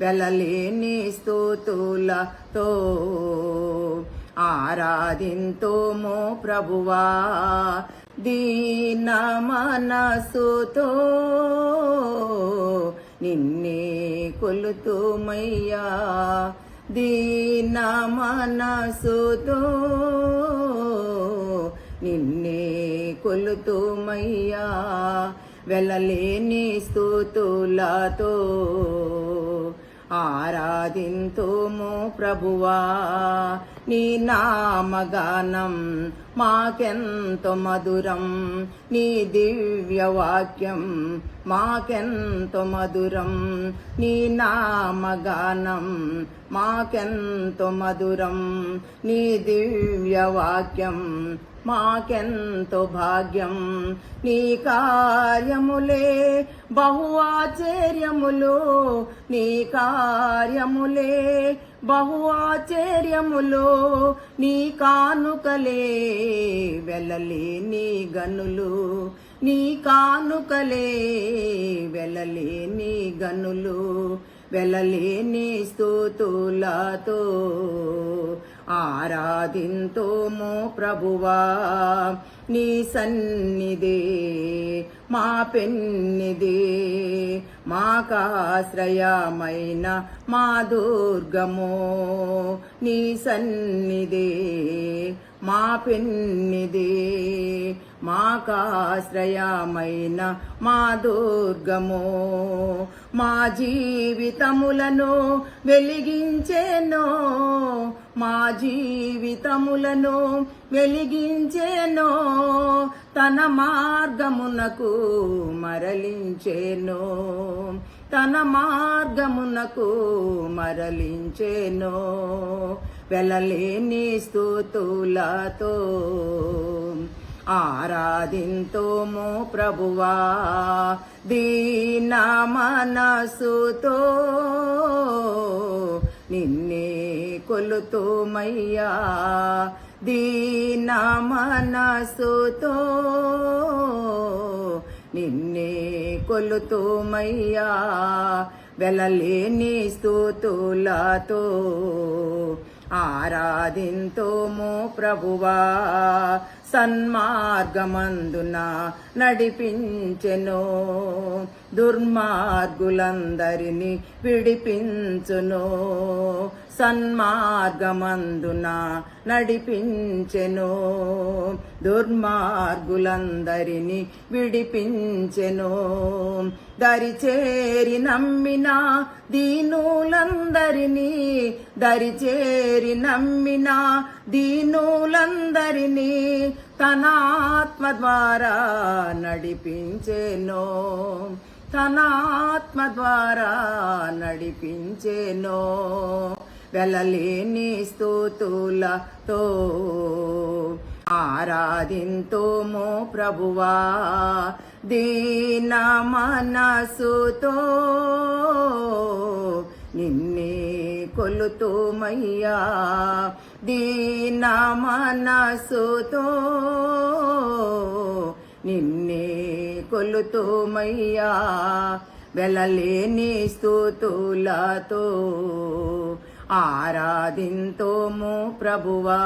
వెలలేని స్థూతులతో ఆరాధింతుము ప్రభువా దీన మనసుతో నిన్నే కొలుతుమయ్యా. దీన మనసుతో నిన్నే కొలుతుమయ్యా. వెళ్ళలేని స్థూతులతో ఆరాధింతుము ప్రభువా. నీ నామగానం మాకెంతో మధురం. నీ దివ్యవాక్యం మాకెంతో మధురం. నీ నామగానం మాకెంతో మధురం. నీ దివ్యవాక్యం మాకెంతో భాగ్యం. నీ కార్యములే బహు ఆశ్చర్యములు. నీ కార్యములే బహు ఆశ్చర్యములు నీ కానుకలే వెళ్ళలే నీ గనులు. నీ కానుకలే వెళ్ళలే నీ గనులు. వెళ్ళలేని స్థూతులతో ఆరాధింతోము ప్రభువా. నీ సన్నిధి మా పెన్నిది మాకాశ్రయమైన మా దుర్గము నీ సన్నిధి మా పిన్నిదే మాకాశ్రయమైన మా దుర్గము మా జీవితములను వెలిగించేనో మా జీవితములను వెలిగించేనో తన మార్గమునకు మరలించేనో తన మార్గమునకు మరలించేనో వెళ్ళలేని స్థూతులతో ఆరాధింతోము ప్రభువా దీన మనసుతో నిన్నే కొలుతోమయ్యా. దీన మనసుతో నిన్నే కొలుతోమయ్యా. వెళ్ళలేని స్థూతులతో ఆరాధింతోము ప్రభువా. సన్మార్గమందున నడిపించెను. దుర్మార్గులందరినీ విడిపించును. సన్మార్గమందున నడిపించెను. దుర్మార్గులందరినీ విడిపించెను. దరిచేరి నమ్మిన దీనులందరినీ దరిచేరి నమ్మిన దీనులందరినీ తన ఆత్మ ద్వారా నడిపించెను. తన ఆత్మ ద్వారా నడిపించేనో వెళ్ళలేని స్థుతులతో ఆరాధింతుము ప్రభువా దీన మనసుతో నిన్నే కొలుతోమయ్యా. దీన మనసుతో నిన్నే కొలుతుమయ్యా వెళ్ళలేని స్థూతులతో ఆరాధింతోము ప్రభువా.